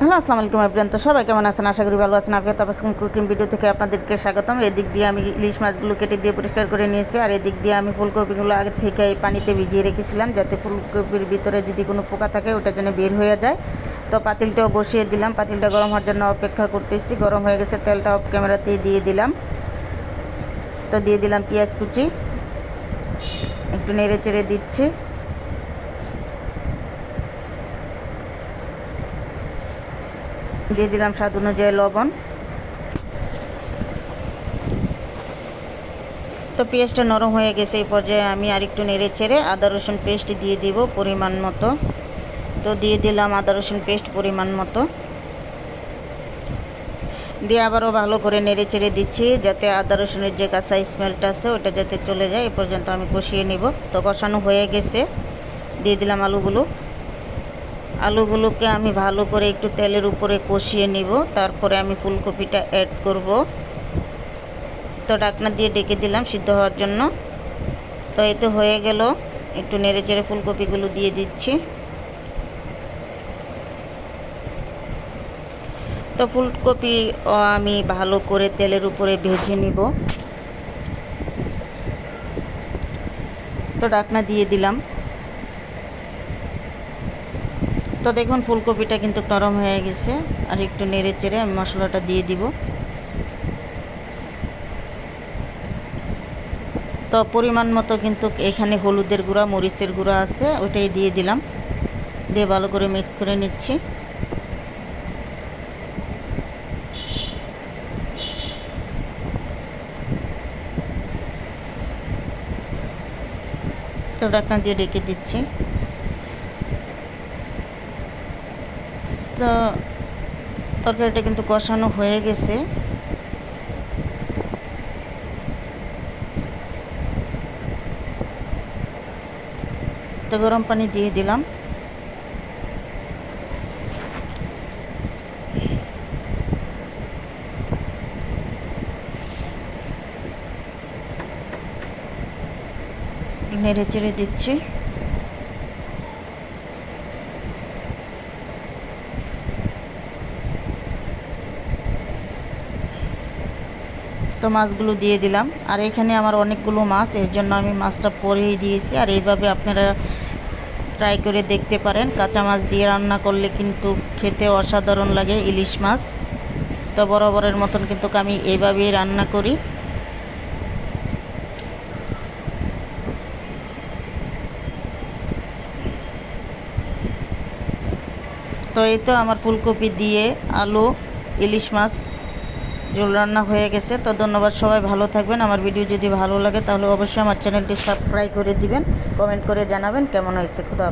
Hello, আসসালামু আলাইকুম everyone তো সবাই কেমন আছেন? আশা করি ভালো আছেন। আফিয়া তাপাস কুকিং ভিডিও থেকে আপনাদেরকে স্বাগতম। এদিক দিয়ে আমি ইলিশ মাছগুলো কেটে দিয়ে পরিষ্কার করে নিয়েছি। আর এদিক দিয়ে আমি ফুলকপিগুলো আগে থেকে এই পানিতে ভিজিয়ে রেখেছিলাম, যাতে ফুলকপির ভিতরে যদি কোনো পোকা থাকে, ওটা যেন বের হয়ে যায়। তো পাতিলটাও বসিয়ে দিলাম। পাতিলটা গরম হওয়ার জন্য অপেক্ষা করতেছি। গরম হয়ে গেছে, তেলটা অফ ক্যামেরাতেই দিয়ে দিলাম। তো দিয়ে দিলাম পেঁয়াজ কুচি। একটু নেড়ে চেড়ে দিচ্ছি। দিয়ে দিলাম স্বাদ অনুযায়ী লবণ। তো পেঁয়াজটা নরম হয়ে গেছে এই পর্যায়ে আমি আরেকটু নেড়ে চেড়ে আদা রসুন পেস্ট দিয়ে দিব পরিমাণ মতো। তো দিয়ে দিলাম আদা রসুন পেস্ট পরিমাণ মতো। দিয়ে আবারও ভালো করে নেড়ে চেড়ে দিচ্ছি যাতে আদা রসুনের যে কাঁচা স্মেলটা আছে ওটা যাতে চলে যায়, এ পর্যন্ত আমি কষিয়ে নিব। তো কষানো হয়ে গেছে। দিয়ে দিলাম আলুগুলো। আলুগুলোকে আমি ভালো করে একটু তেলের উপরে কষিয়ে নিব। তারপরে আমি ফুলকপিটা অ্যাড করব। তো ডাকনা দিয়ে ডেকে দিলাম সিদ্ধ হওয়ার জন্য। তো এতে হয়ে গেল। একটু নেড়ে চেড়ে ফুলকপিগুলো দিয়ে দিচ্ছি। তো ফুলকপি আমি ভালো করে তেলের উপরে ভেজে নিব। তো ডাকনা দিয়ে দিলাম। তো দেখুন, ফুলকপিটা কিন্তু নরম হয়ে গেছে। আর একটু নেড়ে চেড়ে আমি মশলাটা দিয়ে দিব। তো পরিমাণ মতো কিন্তু এখানে হলুদের গুঁড়া, মরিচের গুঁড়া আছে, ওইটাই দিয়ে দিলাম। দিয়ে ভালো করে মিক্স করে নিচ্ছি। তো ডাকনা দিয়ে ডেকে দিচ্ছি। তো তরকারিটা কিন্তু কষানো হয়ে গেছে। তো গরম পানি দিয়ে দিলাম। নেড়ে চেড়ে দিচ্ছি। মাছগুলো দিয়ে দিলাম। আর এখানে আমার অনেকগুলো মাছ, এর জন্য আমি মাছটা পরেই দিয়েছি। আর এইভাবে আপনারা ট্রাই করে দেখতে পারেন। কাঁচা মাছ দিয়ে রান্না করলে কিন্তু খেতে অসাধারণ লাগে ইলিশ মাছ। তো বরাবরের মতন কিন্তু আমি এইভাবেই রান্না করি। তো এই তো আমার ফুলকপি দিয়ে আলু, ইলিশ মাছ ঝোল রান্না হয়ে গেছে। তো ধন্যবাদ সবাই, ভালো থাকবেন। আমার ভিডিও যদি ভালো লাগে তাহলে অবশ্যই আমার চ্যানেলটি সাবস্ক্রাইব করে দিবেন, কমেন্ট করে জানাবেন। কেমন হয়েছে? খুদা